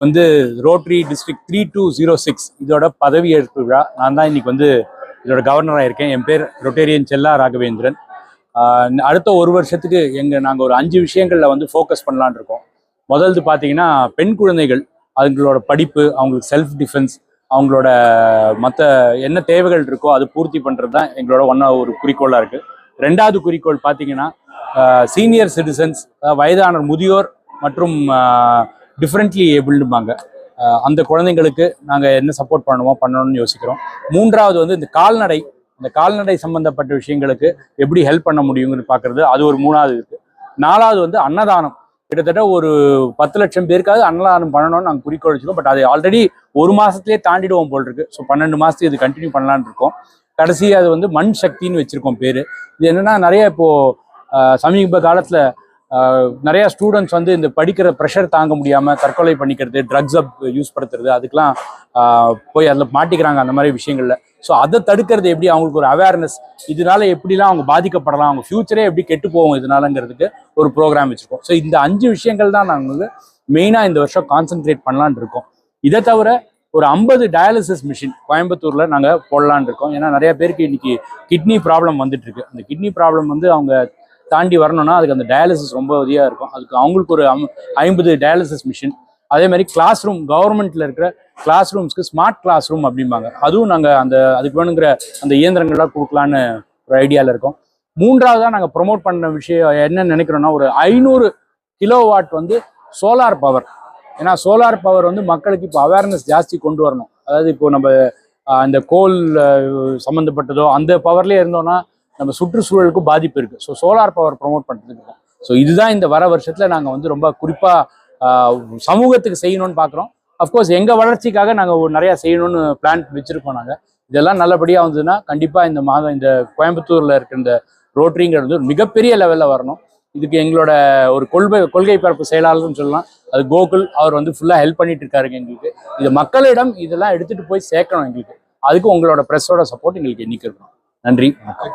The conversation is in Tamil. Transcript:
வந்து Rotary district three two zero six இதோட பதவியேற்பு விழா. நான் தான் இன்னைக்கு வந்து இதோட கவர்னராக இருக்கேன் என் பேர் ரொட்டேரியன் செல்லா ராகவேந்திரன். அடுத்த ஒரு வருஷத்துக்கு எங்கள் நாங்கள் ஒரு அஞ்சு விஷயங்களில் வந்து ஃபோக்கஸ் பண்ணலான்னு இருக்கோம். முதல்து பார்த்தீங்கன்னா பெண் குழந்தைகள் அவங்களோட படிப்பு அவங்களுக்கு செல்ஃப் டிஃபென்ஸ் அவங்களோட மற்ற என்ன தேவைகள் இருக்கோ அது பூர்த்தி பண்ணுறது தான் எங்களோட ஒன்றா ஒரு குறிக்கோளாக இருக்குது ரெண்டாவது குறிக்கோள் பார்த்தீங்கன்னா சீனியர் சிட்டிசன்ஸ் வயதான முதியோர் மற்றும் டிஃப்ரெண்ட்லி ஏபிள்டுமாங்க அந்த குழந்தைங்களுக்கு நாங்கள் என்ன சப்போர்ட் பண்ணணுமோ பண்ணணும்னு யோசிக்கிறோம். மூன்றாவது வந்து இந்த கால்நடை இந்த கால்நடை சம்பந்தப்பட்ட விஷயங்களுக்கு எப்படி ஹெல்ப் பண்ண முடியுங்கன்னு பார்க்குறது அது ஒரு மூணாவது இருக்குது நாலாவது வந்து அன்னதானம். கிட்டத்தட்ட ஒரு பத்து லட்சம் பேருக்காவது அன்னதானம் பண்ணணும்னு நாங்கள் குறிக்கோள் வச்சுக்கோம். பட் அது ஆல்ரெடி ஒரு மாதத்துலேயே தாண்டிடுவோம் போல் இருக்கு. ஸோ பன்னெண்டு மாதத்துக்கு இது கண்டினியூ பண்ணலான்னு இருக்கோம். கடைசி அது வந்து மண் சக்தின்னு வச்சுருக்கோம் பேர். இது என்னன்னா நிறைய இப்போது சமீப காலத்தில் நிறைய ஸ்டூடெண்ட்ஸ் வந்து இந்த படிக்கிற ப்ரெஷர் தாங்க முடியாமல் தற்கொலை பண்ணிக்கிறது ட்ரக்ஸ் அப் யூஸ் படுத்துறது அதுக்கெலாம் போய் அதில் மாட்டிக்கிறாங்க அந்த மாதிரி விஷயங்களில். ஸோ அதை தடுக்கிறது எப்படி அவங்களுக்கு ஒரு அவேர்னஸ் இதனால எப்படிலாம் அவங்க பாதிக்கப்படலாம்? அவங்க ஃபியூச்சரே எப்படி கெட்டு போகும் இதனாலங்கிறதுக்கு ஒரு ப்ரோக்ராம் வச்சுருக்கோம். ஸோ இந்த அஞ்சு விஷயங்கள் தான் நாங்கள் வந்து மெயினாக இந்த வருஷம் கான்சென்ட்ரேட் பண்ணலான்னு இருக்கோம். இதை தவிர ஒரு ஐம்பது டயாலிசிஸ் மிஷின் கோயம்புத்தூரில் நாங்கள் போடலான் இருக்கோம். ஏன்னா நிறைய பேருக்கு இன்னைக்கு கிட்னி ப்ராப்ளம் வந்துட்டு இருக்கு. அந்த கிட்னி ப்ராப்ளம் வந்து அவங்க தாண்டி வரணும்னா அதுக்கு அந்த டயாலிசிஸ் ரொம்ப உதவியாக இருக்கும். அதுக்கு அவங்களுக்கு ஒரு அம்- ஐம்பது டயாலிசிஸ் மிஷின் அதே மாதிரி கிளாஸ் ரூம் கவர்மெண்ட்டில் இருக்கிற கிளாஸ் ரூம்ஸ்க்கு ஸ்மார்ட் கிளாஸ் ரூம் அப்படிம்பாங்க. அதுவும் நாங்கள் அந்த அதுக்கு வேணுங்கிற அந்த இயந்திரங்கள்லாம் கொடுக்கலான்னு ஒரு ஐடியாவில் இருக்கோம். மூன்றாவதாக நாங்கள் ப்ரொமோட் பண்ண விஷயம் என்ன நினைக்கிறோன்னா ஒரு ஐநூறு கிலோ வாட் வந்து சோலார் பவர் ஏன்னா சோலார் பவர் வந்து மக்களுக்கு இப்போ அவேர்னஸ் ஜாஸ்தி கொண்டு வரணும். அதாவது இப்போ நம்ம அந்த இந்த கோல் சம்மந்தப்பட்டதோ அந்த பவர்லேயே இருந்தோம்னா நம்ம சுற்றுச்சூழலுக்கும் பாதிப்பு இருக்குது ஸோ சோலார் பவர் ப்ரொமோட் பண்ணுறதுக்கு ஸோ இதுதான் இந்த வர வருஷத்தில் நாங்கள் வந்து ரொம்ப குறிப்பாக சமூகத்துக்கு செய்யணும்னு பார்க்குறோம் அஃப்கோர்ஸ் எங்கள் வளர்ச்சிக்காக நாங்கள் நிறையா செய்யணும்னு பிளான் வச்சுருக்கோம் நாங்கள் இதெல்லாம் நல்லபடியாக வந்ததுன்னா கண்டிப்பாக இந்த மாதம் இந்த கோயம்புத்தூரில் இருக்கிற இந்த ரோட்டரிங்கிறது வந்து ஒரு மிகப்பெரிய லெவலில் வரணும். இதுக்கு எங்களோட ஒரு கொள்கை கொள்கை பரப்பு செயலாளர்னு சொல்லலாம். அது கோகுல் அவர் வந்து ஃபுல்லாக ஹெல்ப் பண்ணிட்டு இருக்காருங்க எங்களுக்கு. இது மக்களிடம் இதெல்லாம் எடுத்துகிட்டு போய் சேர்க்கணும் எங்களுக்கு. அதுக்கு உங்களோட ப்ரெஸ்ஸோட சப்போர்ட் எங்களுக்கு இன்னைக்கு இருக்கணும். நன்றி. வணக்கம்